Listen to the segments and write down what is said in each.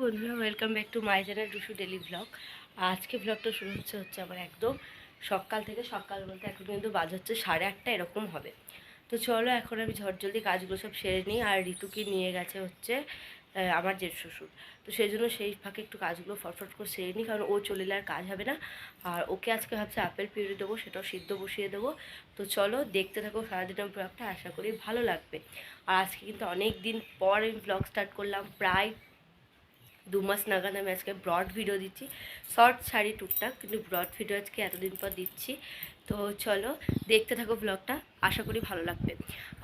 বন্ধুরা welcome back to my channel daily vlog আজকে ব্লগটা শুরু হচ্ছে হচ্ছে আমার একদম সকাল থেকে সকাল বলতে এখন কিন্তু বাজ হচ্ছে সাড়ে আটটা, এরকম হবে। তো চলো, এখন আমি ঝটজলদি কাজগুলো সব সেরে নিই, আর ঋতুকে নিয়ে গেছে হচ্ছে আমার জেঠ শ্বশুর। তো সেই জন্য সেই ফাঁকে একটু কাজগুলো ফটফট করে সেরে নিই, কারণ ও চলে এলে আর কাজ হবে না। আর ওকে আজকে ভাবছে আপেল পিউরি দেবো, সেটাও সিদ্ধ বসিয়ে দেবো। তো চলো, দেখতে থাকো সারাদিন আমি ব্লগটা আশা করি ভালো লাগবে। আর আজকে কিন্তু অনেক দিন পর আমি ব্লগ স্টার্ট করলাম, প্রায় দু মাস নাগাদ আমি আজকে ব্রড ভিডিও দিচ্ছি। শর্ট শাড়ি, টুকটাক, কিন্তু ব্রড ভিডিও আজকে এতদিন পর দিচ্ছি। তো চলো, দেখতে থাকো ব্লগটা আশা করি ভালো লাগবে।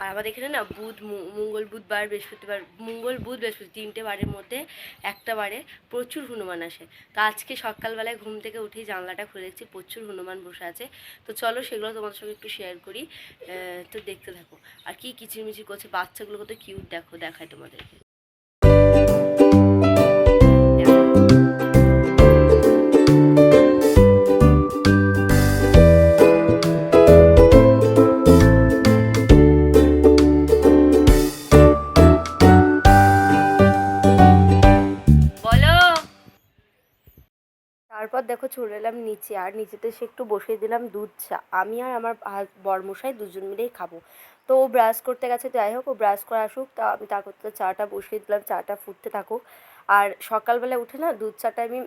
আর আমাদের এখানে না বুধ মঙ্গল, বুধবার, বৃহস্পতিবার, মঙ্গল, বুধ, বৃহস্পতি তিনটে বারের মধ্যে একটা বারে প্রচুর হনুমান আসে। তো আজকে সকালবেলায় ঘুম থেকে উঠেই জানলাটা খুলে দেখছি প্রচুর হনুমান বসে আছে। তো চলো সেগুলো তোমাদের সঙ্গে একটু শেয়ার করি। তো দেখতে থাকো। আর কি কিচিরমিচির করছে বাচ্চাগুলো কত কিউট দেখো, দেখায় তোমাদেরকে। তারপর দেখো চলে এলাম নিচে, আর নিচেতে সে একটু বসিয়ে দিলাম দুধ চা। আমি আর আমার বরমশাই দুজন মিলেই খাব। তো ও ব্রাশ করতে গেছে যাই হোক, ও ব্রাশ করে আসুক, তা আমি তার করতে চাটা বসিয়ে দিলাম, চাটা ফুটতে থাকুক। আর সকালবেলা উঠে না দুধ চাটা আমি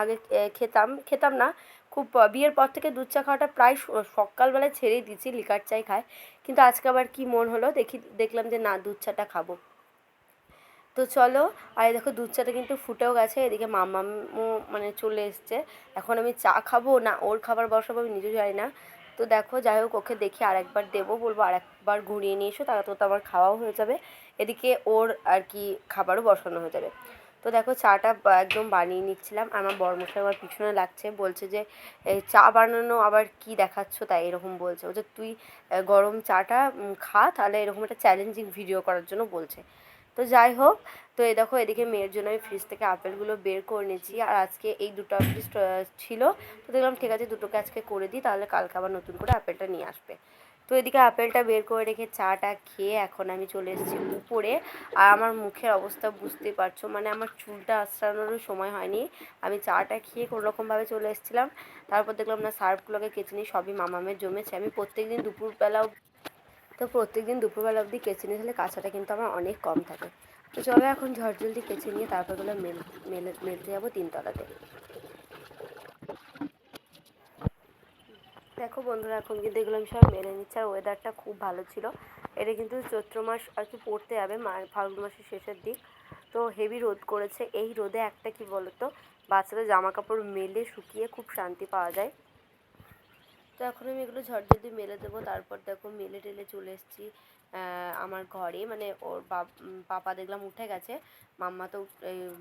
আগে খেতাম খেতাম না। খুব বিয়ের পর থেকে দুধ চা খাওয়াটা প্রায় সকালবেলায় ছেড়েই দিয়েছি, লিকার চাই খায়। কিন্তু আজকে আবার কি মন হলো, দেখি, দেখলাম যে না, দুধ চাটা খাব। তো চলো, আর দেখো দুধ চাটা কিন্তু ফুটেও গেছে, এদিকে মামামও মানে চলে এসছে। এখন আমি চা খাব? না, ওর খাবার বসাবো আমি নিজেও জানি না। তো দেখো, যাই হোক, ওকে দেখি আরেকবার দেবো, বলব আরেকবার ঘুরিয়ে নিয়ে এসো তারা তো তো আমার খাওয়াও হয়ে যাবে। এদিকে ওর আর কি খাবারও বসানো হয়ে যাবে। তো দেখো, চাটা একদম বানিয়ে নিচ্ছিলাম আমার বরমশাই আমার পিছনে লাগছে, বলছে যে চা বানানো আবার কি দেখাচ্ছ? তাই এরকম বলছে। ও যে, তুই গরম চাটা খা, তাহলে এরকম একটা চ্যালেঞ্জিং ভিডিও করার জন্য, বলছে। তো যাই হোক, তো এই দেখো, এদিকে মেয়ের জন্য আমি ফ্রিজ থেকে আপেলগুলো বের করে নিয়েছি। আর আজকে এই দুটো আপেল ছিল। তো দেখলাম, ঠিক আছে, দুটোকে আজকে করে দিই, তাহলে কালকে আবার নতুন করে আপেলটা নিয়ে আসবে। তো এদিকে আপেলটা বের করে রেখে চাটা খেয়ে এখন আমি চলে এসেছি উপরে। আর আমার মুখের অবস্থা বুঝতেই পারছ মানে আমার চুলটা আশ্রানোরও সময় হয়নি। আমি চাটা খেয়ে কোনো রকমভাবে চলে এসেছিলাম। তারপর দেখলাম, না, সার্ফগুলোকে কেচে নিই, সবই মামামের জমেছে। আমি প্রত্যেক দিন দুপুরবেলাও তো প্রত্যেকদিন দুপুরবেলা অবধি কেচে নিয়ে তাহলে কাঁচাটা কিন্তু আমার অনেক কম থাকে। তো চলো এখন ঝটজলদি কেচে নিয়ে তারপরগুলো মেল, মেলে, মেলতে যাব তিনতলাতে। দেখো বন্ধুরা, এখন কিন্তু এগুলো আমি সব মেনে নিচ্ছি আর ওয়েদারটা খুব ভালো ছিল। এটা কিন্তু চৈত্র মাস আর কি পড়তে যাবে ফাল্গুন মাসের শেষের দিক। তো হেভি রোদ করেছে। এই রোদে একটা কি বলতো? বাচ্চাদের জামা কাপড় মেলে শুকিয়ে খুব শান্তি পাওয়া যায়। তো এখন আমি এগুলো ঝটঝটি মেলে দেবো, তারপর দেখো মেলে টেলে চলে এসেছি আমার ঘরে। মানে ওর পাপা দেখলাম উঠে গেছে, মাম্মা তো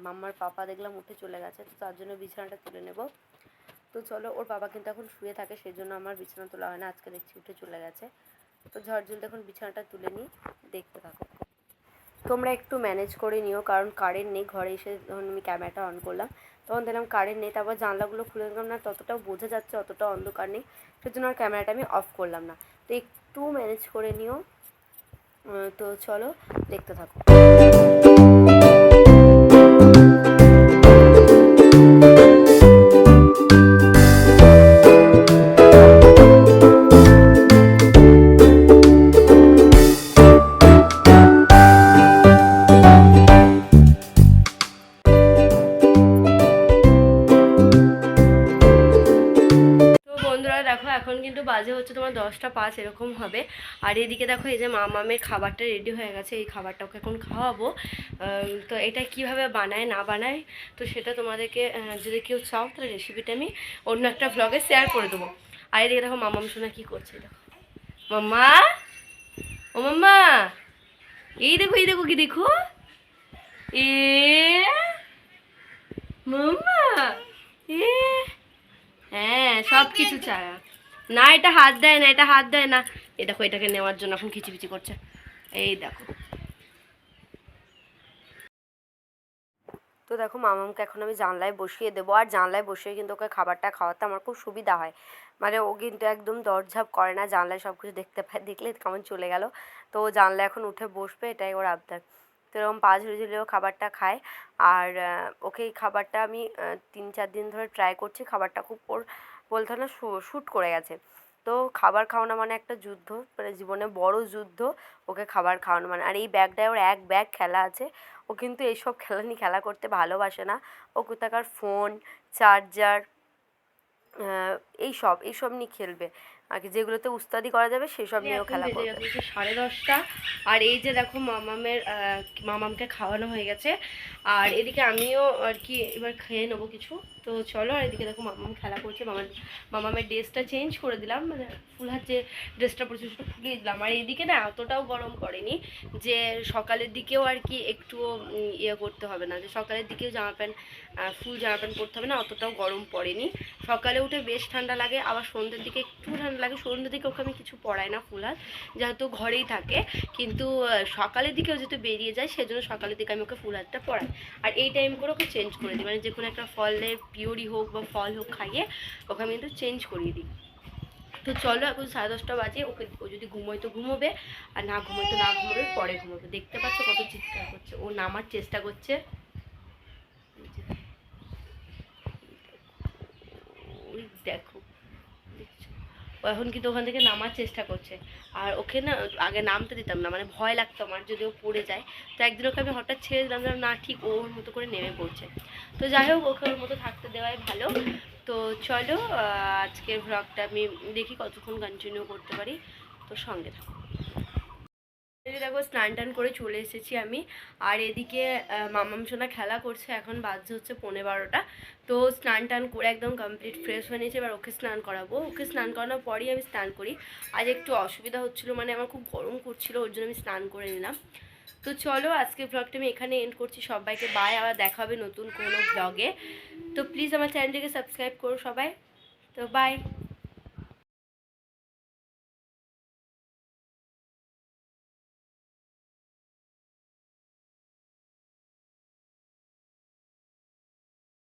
মাম্মার পাপা দেখলাম উঠে চলে গেছে, তো তার জন্য বিছানাটা তুলে নেব। তো চলো, ওর বাবা কিন্তু এখন শুয়ে থাকে সেই জন্য আমার বিছানা তোলা হয় না, আজকে দেখছি উঠে চলে গেছে। তো ঝটঝলদি এখন বিছানাটা তুলে নিই, দেখতে থাকো। তোমরা একটু ম্যানেজ করে নিও, কারণ কারেন্ট নেই, ঘরে এসে যখন আমি ক্যামেরাটা অন করলাম, তখন দেখলাম কারেন্ট নেই, তারপর জানলাগুলো খুলে দিলাম না, ততটাও বোঝা যাচ্ছে অতটা অন্ধকার নেই, সেজন্য আর ক্যামেরাটা আমি অফ করলাম না। তো একটু ম্যানেজ করে নিও। তো চলো, দেখতে থাকো। কিন্তু বাজে হচ্ছে তোমার দশটা পাঁচ এরকম হবে। আর এদিকে দেখো এই যে মামামের খাবারটা রেডি হয়ে গেছে, এই খাবারটা ওকে এখন খাওয়াবো। তো এটা কীভাবে বানায়, না বানায়, তো সেটা তোমাদেরকে যদি কেউ চাও তাহলে রেসিপিটা আমি অন্য একটা ব্লগে শেয়ার করে দেবো। আর এদিকে দেখো মামাম শোনা কী করছে দেখো। মাম্মা! ও মাম্মা! এই দেখো এই দেখো কি দেখো। এ, মাম্মা! এ হ্যাঁ সব কিছু ছাড়া না, এটা হাত দেয় না, এটা হাত দেয় না। এই দেখো, এটাকে নেওয়ার জন্য এখন খিচিবিচি করছে। এই দেখো। তো দেখো, মামামকে এখন আমি জানলায় বসিয়ে দেবো। আর জানলায় বসিয়ে কিন্তু ওকে খাবারটা খাওয়াতে আমার খুব সুবিধা হয়। মানে ও কিন্তু একদম দরঝাপ করে না, জানলায় সব কিছু দেখতে পায়, দেখলে কেমন চলে গেল। তো ও জানলায় এখন উঠে বসবে, এটাই ওর আবদার। তো এরকম পা ঝুলে ঝুলেও খাবারটা খায়। আর ওকে এই খাবারটা আমি তিন চার দিন ধরে ট্রাই করছি। খাবারটা খুব ওর বলতে না শ্যুট করে গেছে। তো খাবার খাওয়ানো মানে একটা যুদ্ধ মানে জীবনে বড় যুদ্ধ, ওকে খাবার খাওয়ানো মানে। আর এই ব্যাগটায় ওর এক ব্যাগ খেলা আছে, ও কিন্তু এইসব খেলা নিয়ে খেলা করতে ভালোবাসে না। ও কোথাকার ফোন, চার্জার এইসব এইসব নিয়ে খেলবে। আর কি যেগুলোতে উস্তাদি করা যাবে সেসব নিয়েও খেলা করবে। সাড়ে দশটা। আর এই যে দেখো মামামের মামামকে খাওয়ানো হয়ে গেছে। আর এদিকে আমিও আর কি এবার খেয়ে নেব কিছু। তো চলো আর এদিকে দেখো মামাম খেলা করছে। মামার মামামের ড্রেসটা চেঞ্জ করে দিলাম। মানে ফুল হাত যে ড্রেসটা পরেছে সেটা খুলিয়ে দিলাম। আর এদিকে না এতটাও গরম করেনি যে সকালের দিকেও আর কি একটু ইয়ে করতে হবে না। যে সকালের দিকেও জামা প্যান্ট ফুল জামা প্যান্ট পরতে হবে না, অতটাও গরম পড়েনি। সকালে উঠে বেশ ঠান্ডা লাগে, আবার সন্ধ্যের দিকে একটু ঠান্ডা লাগে, সন্ধ্যের দিকে ওকে আমি কিছু পরাই না ফুল হাত, যেহেতু ঘরেই থাকে। কিন্তু সকালের দিকেও যেহেতু বেরিয়ে যায়, সেজন্য সকালের দিকে আমি ওকে ফুল হাতটা পরাই আর এই টাইম করে ওকে চেঞ্জ করে দিই মানে যে কোনো একটা ফলের পিওরি হোক বা ফল হোক খাইয়ে ওকে আমি কিন্তু চেঞ্জ করিয়ে দিই। তো চলো, এখন সাড়ে দশটা বাজে, ওকে, ও যদি ঘুমোয় তো ঘুমোবে, আর না ঘুমোয় তো না ঘুমোবে, পরে ঘুমোবে। দেখতে পাচ্ছ কত চিৎকার করছে, ও নামার চেষ্টা করছে এই যে। ওই দেখো এখন কিন্তু ওখান থেকে নামার চেষ্টা করছে। আর ওকে না, আগে নামতে দিতাম না মানে ভয় লাগতো আমার যদি ও পড়ে যায়। তো একদিন ওকে আমি হঠাৎ ছেড়ে দিলাম না, ঠিক ওর মতো করে নেমে পড়ছে। তো যাই হোক, ওকে ওর মতো থাকতে দেওয়াই ভালো। তো চলো আজকের ভ্লগটা আমি দেখি কতক্ষণ কন্টিনিউ করতে পারি। তো সঙ্গে থাকো। যে দেখো স্নান টান করে চলে এসেছি আমি। আর এদিকে মামাম সোনা খেলা করছে, এখন বাজছে হচ্ছে পনেরো বারোটা। তো স্নান টান করে একদম কমপ্লিট ফ্রেশ হয়ে নিয়েছে, এবার ওকে স্নান করাবো। ওকে স্নান করানোর পরই আমি স্নান করি। আজ একটু অসুবিধা হচ্ছিল মানে আমার খুব গরম করছিল, ওর জন্য আমি স্নান করে নিলাম। তো চলো, আজকে ব্লগটা আমি এখানে এন্ড করছি। সবাইকে বাই আবার দেখা হবে নতুন কোনো ব্লগে তো প্লিজ আমার চ্যানেলটিকে সাবস্ক্রাইব করো সবাই। তো বাই